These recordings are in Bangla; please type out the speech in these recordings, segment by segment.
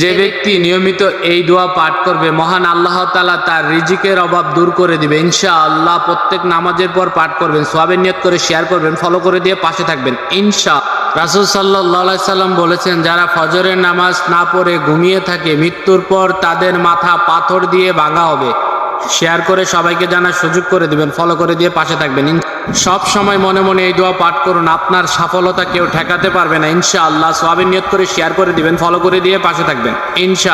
যে ব্যক্তি নিয়মিত এই দোয়া পাঠ করবে, মহান আল্লাহ তালা তার রিজিকের অভাব দূর করে দিবে। ইনশা আল্লাহ প্রত্যেক নামাজের পর পাঠ করবেন সোয়াবের নিয়ত করে শেয়ার করবেন ফলো করে দিয়ে পাশে থাকবেন ইনশা রাসুল সাল্লাহ সাল্লাম বলেছেন, যারা ফজরের নামাজ না পড়ে ঘুমিয়ে থাকে, মৃত্যুর পর তাদের মাথা পাথর দিয়ে ভাঙা হবে। শেয়ার করে সবাইকে জানার সুযোগ করে দিবেন ফলো করে দিয়ে পাশে থাকবেন। সব সময় মনে মনে এই দোয়া পাঠ করুন, আপনার সফলতা কেউ ঠেকাতে পারবে না ইনশা আল্লাহ সোয়াবিন নিয়ত করে শেয়ার করে দিবেন ফলো করে দিয়ে পাশে থাকবেন। ইনশা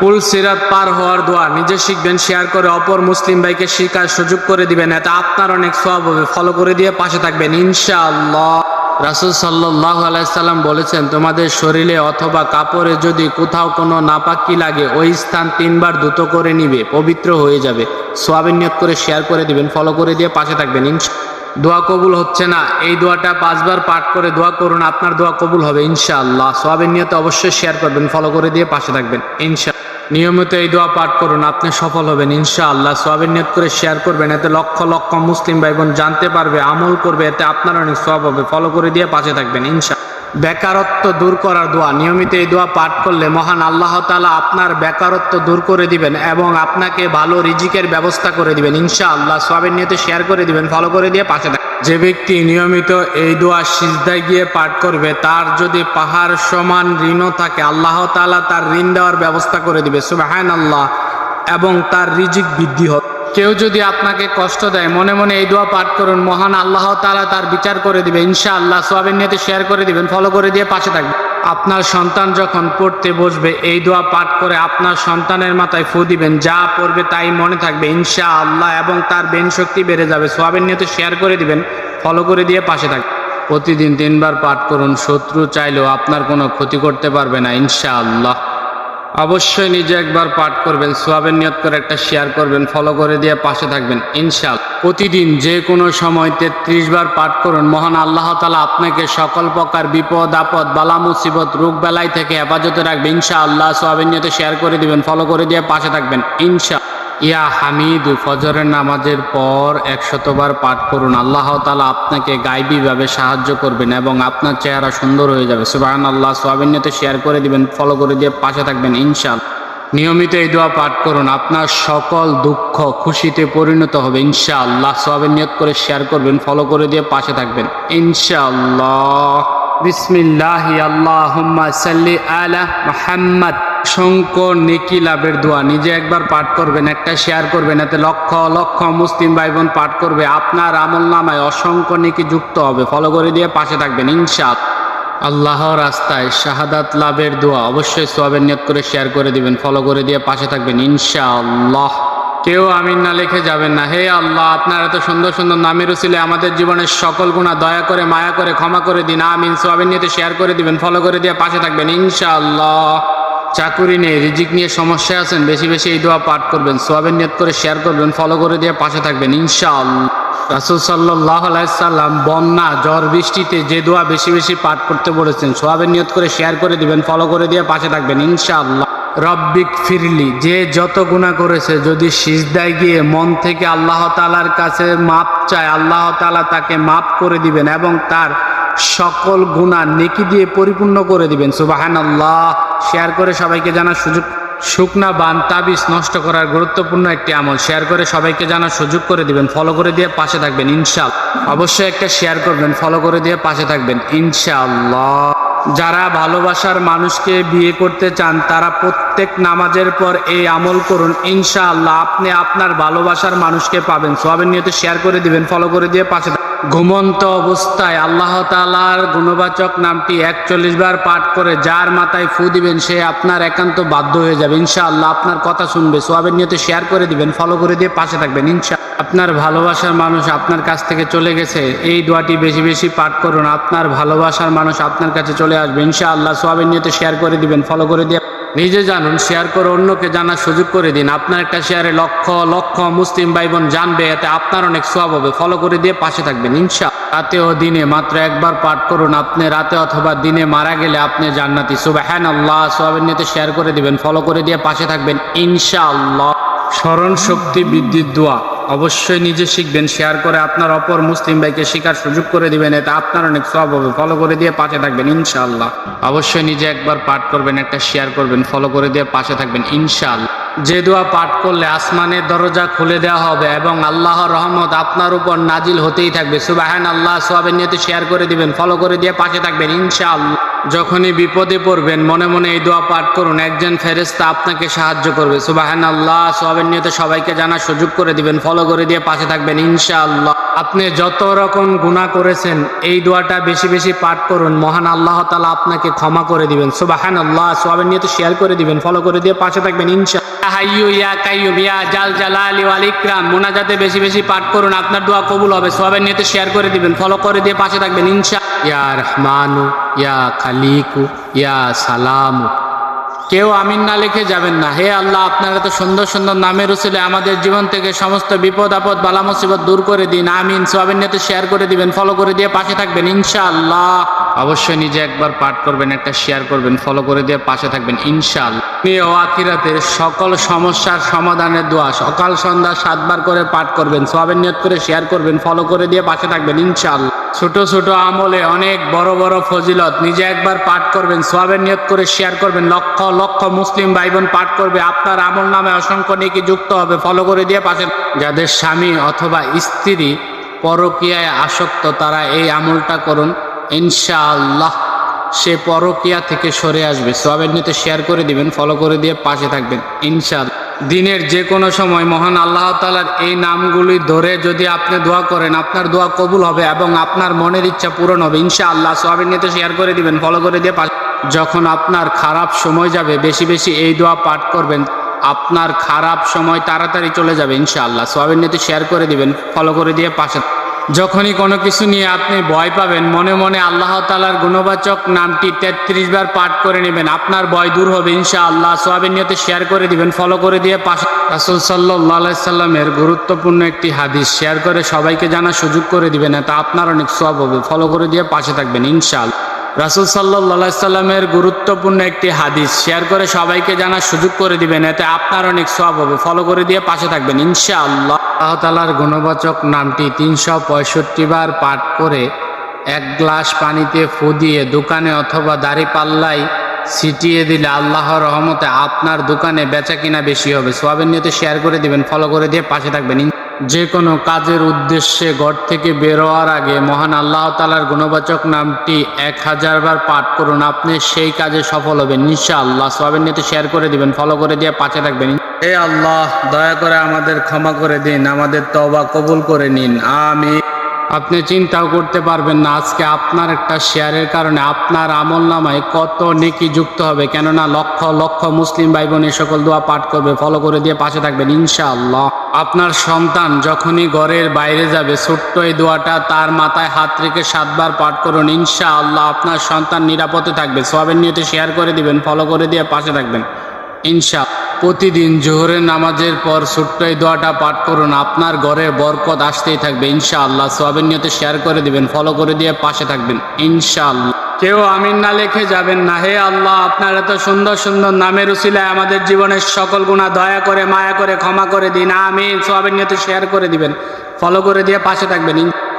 কুল সিরাত পার হওয়ার দোয়া, নিজে শিখবেন, শেয়ার করে অপর মুসলিম ভাইকে শিকার সুযোগ করে দিবেন, এতে আপনার অনেক সব হবে ফলো করে দিয়ে পাশে থাকবেন ইনশা আল্লাহ রাসুল সাল্লাহ আলাইসাল্লাম বলেছেন, তোমাদের শরীরে অথবা কাপড়ে যদি কোথাও কোনো নাপাকি লাগে, ওই স্থান তিনবার দ্রুত করে নিবে, পবিত্র হয়ে যাবে। সোয়াবিন করে শেয়ার করে দিবেন, ফলো করে দিয়ে পাশে থাকবেন, ইনশা দোয়া কবুল হচ্ছে না, এই দোয়াটা পাঁচবার পাঠ করে দোয়া করুন, আপনার দোয়া কবুল হবে ইনশাআল্লাহ। সোয়াবিন নিয়তে অবশ্যই শেয়ার করবেন ফলো করে দিয়ে পাশে থাকবেন ইনশা নিয়মিত এই দোয়া পাঠ করুন, আপনি সফল হবেন ইনশাআল্লাহ। সোয়াবিন নিয়ত করে শেয়ার করবেন, এতে লক্ষ লক্ষ মুসলিম ভাই বোন জানতে পারবে, আমল করবে, এতে আপনার অনেক সব হবে ফলো করে দিয়ে পাশে থাকবেন ইনশা বেকারত্ব দূর করার দোয়া। নিয়মিত এই দোয়া পাঠ করলে মহান আল্লাহ তালা আপনার বেকারত্ব দূর করে দিবেন এবং আপনাকে ভালো রিজিকের ব্যবস্থা করে দিবেন। ইনশা আল্লাহ সবের নিয়তে শেয়ার করে দিবেন ফলো করে দিয়ে পাশে থাকবেন যে ব্যক্তি নিয়মিত এই দোয়া সিজদায় গিয়ে পাঠ করবে, তার যদি পাহাড় সমান ঋণও থাকে, আল্লাহ তালা তার ঋণ দেওয়ার ব্যবস্থা করে দিবে সুবাহান আল্লাহ এবং তার রিজিক বৃদ্ধি হবে। কেউ যদি আপনাকে কষ্ট দেয়, মনে মনে এই দোয়া পাঠ করুন। মহান আল্লাহ তাআলা তার বিচার করে দিবে ইনশা আল্লাহ সোয়াবের নিয়তে শেয়ার করে দিবেন ফলো করে দিয়ে পাশে থাকবেন। আপনার সন্তান যখন পড়তে বসবে, এই দোয়া পাঠ করে আপনার সন্তানের মাথায় ফু দিবেন, যা পড়বে তাই মনে থাকবে ইনশা আল্লাহ এবং তার বেন শক্তি বেড়ে যাবে। সোয়াবের নিয়তে শেয়ার করে দিবেন ফলো করে দিয়ে পাশে থাকবেন। প্রতিদিন তিনবার পাঠ করুন, শত্রু চাইলেও আপনার কোনো ক্ষতি করতে পারবে না ইনশা আল্লাহ অবশ্যই নিজে একবার পাঠ করবেন, সোয়াবের নিয়ত করে একটা শেয়ার করবেন ফলো করে দিয়ে পাশে থাকবেন ইনশাল প্রতিদিন যে কোনো সময় তেত্রিশ বার পাঠ করুন। মহান আল্লাহ তালা আপনাকে সকল প্রকার বিপদ, আপদ, বালা, মুসিবত, রোগ বেলায় থেকে হেফাজতে রাখবে। ইনশা আল্লাহ সোয়াবের নিয়তে শেয়ার করে দিবেন ফলো করে দিয়ে পাশে থাকবেন ইনশা ইয়া হামিদু, ফজরের নামাজের পর একশতবার পাঠ করুন। আল্লাহ তালা আপনাকে গাইবীভাবে সাহায্য করবেন এবং আপনার চেহারা সুন্দর হয়ে যাবে। সুবাহান আল্লাহ সোয়াবিনিয়তে শেয়ার করে দিবেন ফলো করে দিয়ে পাশে থাকবেন ইনশাল নিয়মিত এই দোয়া পাঠ করুন, আপনার সকল দুঃখ খুশিতে পরিণত হবে, ইনশাআল্লাহ। সোয়াবের নিয়ত করে শেয়ার করবেন ফলো করে দিয়ে পাশে থাকবেন, ইনশাআল্লাহ। বিসমিল্লাহ অসংখ্য নেকি লাভের দোয়া। নিজে একবার পাঠ করবেন, একটা শেয়ার করবেন, এতে লক্ষ লক্ষ মুসলিম ভাই বোন পাঠ করবে। আপনার আমল নামায় অসংখ্য নেকি যুক্ত হবে। ফলো করে দিয়ে পাশে থাকবেন ইনশাল আল্লাহ রাস্তায় শাহাদাত লাভের দোয়া। অবশ্যই সোয়াবের নিয়ত করে শেয়ার করে দিবেন, ফলো করে দিয়ে পাশে থাকবেন, ইনশাআল্লাহ। কেউ আমিন না লিখে যাবেন না। হে আল্লাহ, আপনার এত সুন্দর সুন্দর নামের উসিলে আমাদের জীবনের সকল গুণা দয়া করে, মায়া করে, ক্ষমা করে দিন। আমিন। সোয়াবিন নিয়তে শেয়ার করে দিবেন ফলো করে দিয়ে পাশে থাকবেন, ইনশাআল্লাহ। চাকুরি নেই রিজিক নিয়ে সমস্যা আছেন, বেশি বেশি এই দোয়া পাঠ করবেন, সোয়াবিন নিয়ত করে শেয়ার করবেন ফলো করে দিয়ে পাশে থাকবেন, ইনশাআল্লাহ। রাসুল সাল্লাহ আলাইসাল্লাম বন্যা ঝড় বৃষ্টিতে যে দোয়া বেশি বেশি পাঠ করতে বলেছেন সোয়াবের নিয়ত করে শেয়ার করে দিবেন ফলো করে দিয়ে পাশে থাকবেন, ইনশাআল্লাহ। রব্বিক ফিরলি, যে যত গুণা করেছে, যদি সিজদায় গিয়ে মন থেকে আল্লাহ তালার কাছে মাপ চায়, আল্লাহ তালা তাকে মাপ করে দিবেন এবং তার সকল গুণা নেকি দিয়ে পরিপূর্ণ করে দিবেন। সুবাহান আল্লাহ শেয়ার করে সবাইকে জানার সুযোগ শুকনা বান তাবিজ নষ্ট করার গুরুত্বপূর্ণ একটি আমল। শেয়ার করে সবাইকে জানার সুযোগ করে দিবেন। ফলো করে দিয়ে পাশে থাকবেন ইনশাল অবশ্যই একটা শেয়ার করবেন ফলো করে দিয়ে পাশে থাকবেন, ইনশাআল্লাহ। যারা ভালোবাসার মানুষকে বিয়ে করতে চান, তারা প্রত্যেক নামাজের পর এই আমল করুন। ইনশাআল্লাহ, আপনি আপনার ভালোবাসার মানুষকে পাবেন। সোয়াবের নিয়তে শেয়ার করে দিবেন ফলো করে দিয়ে পাশে থাকবেন। ঘুমন্ত অবস্থায় আল্লাহ তালার গুণবাচক নামটি একচল্লিশ বার পাঠ করে যার মাথায় ফু দিবেন, সে আপনার একান্ত বাধ্য হয়ে যাবে। ইনশাআল্লাহ আপনার কথা শুনবে, সোয়াবের নিয়তে শেয়ার করে দিবেন ফলো করে দিয়ে পাশে থাকবেন। ইনশা আপনার ভালোবাসার মানুষ আপনার কাছ থেকে চলে গেছে, এই দোয়াটি বেশি বেশি পাঠ করুন। আপনার ভালোবাসার মানুষ আপনার কাছে চলে আসবে। ইনশাআল্লাহ সোয়াবের নিয়তে শেয়ার করে দিবেন ফলো করে দিয়ে নিজে জানুন শেয়ার করে অন্যকে জানার সুযোগ করে দিন। আপনার একটা শেয়ারে লক্ষ লক্ষ মুসলিম ভাই বোন জানবে, এতে আপনার অনেক সব হবে। ফলো করে দিয়ে পাশে থাকবেন ইনশা রাতে ও দিনে মাত্র একবার পাঠ করুন আপনি, রাতে অথবা দিনে মারা গেলে আপনি জান্নাতি। সুবাহান আল্লাহ সোয়াবের নিতে শেয়ার করে দিবেন ফলো করে দিয়ে পাশে থাকবেন ইনশা আল্লাহ স্মরণ শক্তি বৃদ্ধির দোয়া। অবশ্যই নিজে শিখবেন শেয়ার করে আপনার অপর মুসলিম ভাইকে শেখার সুযোগ করে দিবেন, এতে আপনার অনেক সব হবে। ফলো করে দিয়ে পাশে থাকবেন, ইনশাআল্লাহ। অবশ্যই নিজে একবার পাঠ করবেন, একটা শেয়ার করবেন ফলো করে দিয়ে পাশে থাকবেন, ইনশাআল্লাহ। যে দোয়া পাঠ করলে আসমানের দরজা খুলে দেওয়া হবে এবং আল্লাহর রহমত আপনার উপর নাজিল হতেই থাকবে। সুবাহান আল্লাহ সোয়াবের নিয়ে শেয়ার করে দিবেন ফলো করে দিয়ে পাশে থাকবেন, ইনশাআল্লাহ। যখনই বিপদে পড়বেন, মনে মনে এই দোয়া পাঠ করুন। একজন ফেরেস্তা আপনাকে সাহায্য করবে। সুবাহান আল্লাহ সোয়াবের নিয়তে সবাইকে জানার সুযোগ করে দিবেন ফলো করে দিয়ে পাশে থাকবেন, ইনশাআল্লাহ। আপনি যত রকম গুনাহ করেছেন, এই দোয়াটা বেশি বেশি পাঠ করুন। মহান আল্লাহ তালা আপনাকে ক্ষমা করে দিবেন। সুবাহান আল্লাহ সোয়াবের নিয়তে শেয়ার করে দিবেন ফলো করে দিয়ে পাশে থাকবেন ইনশা ইয়া মোনাজাতে বেশি বেশি পাঠ করুন। আপনার দোয়া কবুল হবে সোয়াবের নিয়তে শেয়ার করে দিবেন ফলো করে দিয়ে পাশে থাকবেন ইনশা ইয়া রহমানু, ইয়া খালিকু, ইয়া সালামু। কেউ আমিন না লিখে যাবেন না। হে আল্লাহ, আপনারা তো সুন্দর সুন্দর নামের উসিলে আমাদের জীবন থেকে সমস্ত বিপদ, আপদ, বালা, মুসিবত দূর করে দিন। আমিন। সোয়াবিন শেয়ার করে দিবেন ফলো করে দিয়ে পাশে থাকবেন, ইনশাআল্লাহ। অবশ্যই নিজে একবার পাঠ করবেন, একটা শেয়ার করবেন ফলো করে দিয়ে পাশে থাকবেন আপনি ও আখিরাতের সকল সমস্যার সমাধানের দোয়া, সকাল, সন্ধ্যা সাতবার করে পাঠ করবেন সোয়াবিন নিয়ত করে শেয়ার করবেন ফলো করে দিয়ে পাশে থাকবেন, ইনশাআল্লাহ। ছোট ছোট আমলে অনেক বড় বড় ফজিলত, নিজে একবার পাঠ করবেন সোয়াবের নিয়ত করে শেয়ার করবেন, লক্ষ লক্ষ মুসলিম ভাই বোন পাঠ করবে, আপনার আমল নামে অসংখ্য নেকি যুক্ত হবে ফলো করে দিয়ে পাশে যাদের স্বামী অথবা স্ত্রী পরকীয়ায় আসক্ত, তারা এই আমলটা করুন। ইনশাআল্লাহ, সে পরকিয়া থেকে সরে আসবে। সোয়াবের নিতে শেয়ার করে দিবেন ফলো করে দিয়ে পাশে থাকবেন, ইনশাআল্লাহ। দিনের যে কোনো সময় মহান আল্লাহ তালার এই নামগুলি ধরে যদি আপনি দোয়া করেন, আপনার দোয়া কবুল হবে এবং আপনার মনের ইচ্ছা পূরণ হবে, ইনশাআল্লাহ সোয়াবের নিতে শেয়ার করে দিবেন ফলো করে দিয়ে পাশে যখন আপনার খারাপ সময় যাবে, বেশি বেশি এই দোয়া পাঠ করবেন, আপনার খারাপ সময় তাড়াতাড়ি চলে যাবে, ইনশাআল্লাহ। সোয়াবের নিতে শেয়ার করে দিবেন ফলো করে দিয়ে পাশে যখনই কোনো কিছু নিয়ে আপনি ভয় পাবেন, মনে মনে আল্লাহ তালার গুণবাচক নামটি তেত্রিশ বার পাঠ করে নেবেন। আপনার ভয় দূর হবে ইনশা আল্লাহ সোয়াবিন নিয়তে শেয়ার করে দিবেন ফলো করে দিয়ে পাশে রাসুল সাল্লাহ সাল্লামের গুরুত্বপূর্ণ একটি হাদিস শেয়ার করে সবাইকে জানার সুযোগ করে দিবেন এটা আপনার অনেক সব হবে। ফলো করে দিয়ে পাশে থাকবেন, ইনশাআল্লাহ। রাসুল সাল্লাহ সাল্লামের গুরুত্বপূর্ণ একটি হাদিস শেয়ার করে সবাইকে জানার সুযোগ করে দিবেন, এতে আপনার অনেক সব হবে। ফলো করে দিয়ে পাশে থাকবেন, ইনশাআল্লাহ। আল্লাহ তালার গুণবাচক নামটি তিনশো পঁয়ষট্টি বার পাঠ করে এক গ্লাস পানিতে ফু দিয়ে দোকানে অথবা দাড়ি পাল্লায় ছিটিয়ে দিলে আল্লাহর রহমতে আপনার দোকানে বেচা কিনা বেশি হবে। সোয়াবের নিয়তে শেয়ার করে দিবেন ফলো করে দিয়ে পাশে থাকবেন যে কোনো কাজের উদ্দেশ্যে ঘর থেকে বের হওয়ার আগে মহান আল্লাহ তালার গুণবাচক নামটি এক হাজার বার পাঠ করুন। আপনি সেই কাজে সফল হবেন নিশা আল্লাহ সবের নিয়ে শেয়ার করে দিবেন ফলো করে দিয়ে পাশে থাকবেন। হে আল্লাহ, দয়া করে আমাদের ক্ষমা করে দিন, আমাদের তবা কবুল করে নিন। আমি আপনি চিন্তাও করতে পারবেন না, আজকে আপনার একটা শেয়ারের কারণে আপনার আমল নামায় কত নেকি যুক্ত হবে। কেননা লক্ষ লক্ষ মুসলিম ভাই বোন সকল দোয়া পাঠ করবে ফলো করে দিয়ে পাশে থাকবেন, ইনশাআল্লাহ। আপনার সন্তান যখনই ঘরের বাইরে যাবে, ছোট্ট এই দোয়াটা তার মাথায় হাত রেখে সাতবার পাঠ করুন, ইনশাআল্লাহ আপনার সন্তান নিরাপদে থাকবে। সোয়াবের নিয়তে শেয়ার করে দিবেন ফলো করে দিয়ে পাশে থাকবেন। ইনশা, প্রতিদিন জোহরের নামাজের পর ছোট্ট এই দোয়াটা পাঠ করুন, আপনার ঘরে বরকত আসতেই থাকবে, ইনশাআল্লাহ। সোয়াবের নিয়তে শেয়ার করে দিবেন ফলো করে দিয়ে পাশে থাকবেন, ইনশাআল্লাহ। কেউ আমিন না লেখে যাবেন না, হে আল্লাহ, আপনার এত সুন্দর সুন্দর নামের উসিলায় আমাদের জীবনের সকল গুণা দয়া করে, মায়া করে, ক্ষমা করে দিন, আমিন। সোয়াবের নিয়তে শেয়ার করে দিবেন ফলো করে দিয়ে পাশে থাকবেন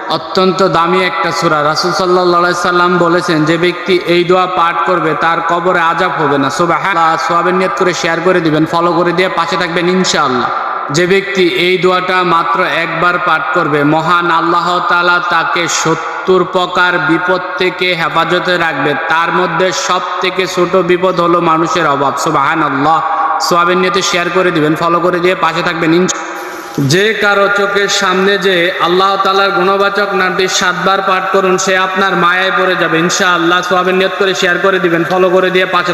অত্যন্ত দামি একটা সুরা। রাসুল সাল্লাহ সাল্লাম বলেছেন, যে ব্যক্তি এই দোয়া পাঠ করবে, তার কবরে আজাব হবে না। সোবাহ সোয়াবের নিয়ত করে শেয়ার করে দিবেন ফলো করে দিয়ে পাশে থাকবেন ইনশাআল্লাহ। যে ব্যক্তি এই দোয়াটা মাত্র একবার পাঠ করবে, মহান আল্লাহ তালা তাকে সত্তর প্রকার বিপদ থেকে হেফাজতে রাখবে। তার মধ্যে সব থেকে ছোট বিপদ হলো মানুষের অভাব। সোবাহান আল্লাহ সোয়াবের নিয়তে শেয়ার করে দিবেন ফলো করে দিয়ে পাশে থাকবেন ইনশা যে কারও চোখের সামনে যে আল্লাহ তালার গুণবাচক নামটি সাতবার পাঠ করুন, সে আপনার মায়ায় পড়ে যাবে। ইনশা আল্লাহ সোয়াবের নিয়ত করে শেয়ার করে দিবেন ফলো করে দিয়ে পাশে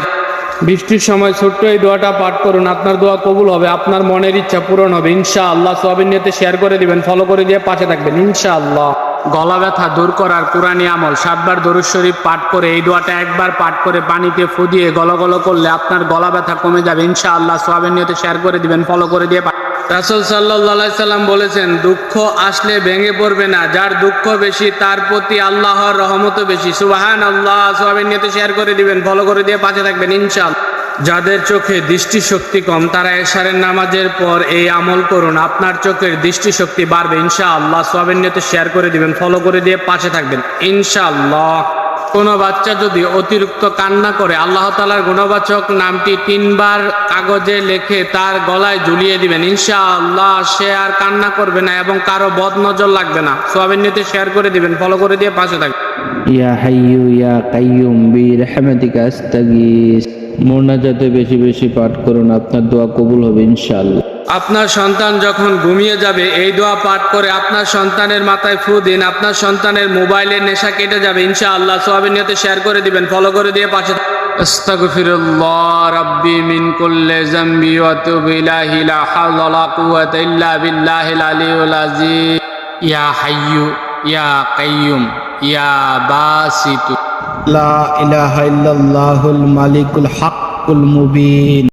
বৃষ্টির সময় ছোট্ট এই দোয়াটা পাঠ করুন, আপনার দোয়া কবুল হবে, আপনার মনের ইচ্ছা পূরণ হবে। ইনশা আল্লাহ সোয়াবের নিয়তে শেয়ার করে দিবেন ফলো করে দিয়ে পাশে থাকবেন। ইনশা আল্লাহ গলা ব্যথা দূর করার কোরআনী আমল, সাতবার দরুদ শরীফ পাঠ করে এই দোয়াটা একবার পাঠ করে পানিতে ফু দিয়ে গল গল করলে আপনার গলা ব্যথা কমে যাবে। ইনশা আল্লাহ সোয়াবের নিয়তে শেয়ার করে দিবেন ফলো করে দিয়ে রাসুল সাল্লাহ সাল্লাম বলেছেন, দুঃখ আসলে ভেঙে পড়বে না। যার দুঃখ বেশি, তার প্রতি আল্লাহর রহমত বেশি। সুবাহান আল্লাহ সোহাবের নিয়ে শেয়ার করে দিবেন, ফলো করে দিয়ে পাশে থাকবেন ইনশাল যাদের চোখে দৃষ্টিশক্তি কম, তারা এশারের নামাজের পর এই আমল করুন। আপনার চোখের দৃষ্টিশক্তি বাড়বে, ইনশাআল্লাহ। সোয়াবের নিয়তে শেয়ার করে দিবেন, ফলো করে দিয়ে পাশে থাকবেন, ইনশাআল্লাহ। কোনো বাচ্চা যদি অতিরিক্ত কান্না করে, আল্লাহ তালার গুণবাচক নামটি তিনবার কাগজে লেখে তার গলায় ঝুলিয়ে দিবেন। ইনশাআল্লাহ সে আর কান্না করবে না এবং কারও বদ নজর লাগবে না। সোয়াবিন নিতে শেয়ার করে দিবেন, ফলো করে দিয়ে পাশে থাকবে ইয়া হাইয়ু ইয়া কাইয়ুম বি রহমাতিকা আস্তাগীস মোনাজাতে বেশি বেশি পাঠ করুন, আপনার দোয়া কবুল হবে ইনশাআল্লাহ। আপনার সন্তান যখন ঘুমিয়ে যাবে, এই দোয়া পাঠ করে আপনার সন্তানের মাথায় ফু দিন, আপনার সন্তানের মোবাইলের নেশা কেটে যাবে, ইনশাআল্লাহ সোয়াবের নিয়তে শেয়ার করে দিবেন ফলো করে দিয়ে পাশে মালিকুল হাক্কুল মুবিন।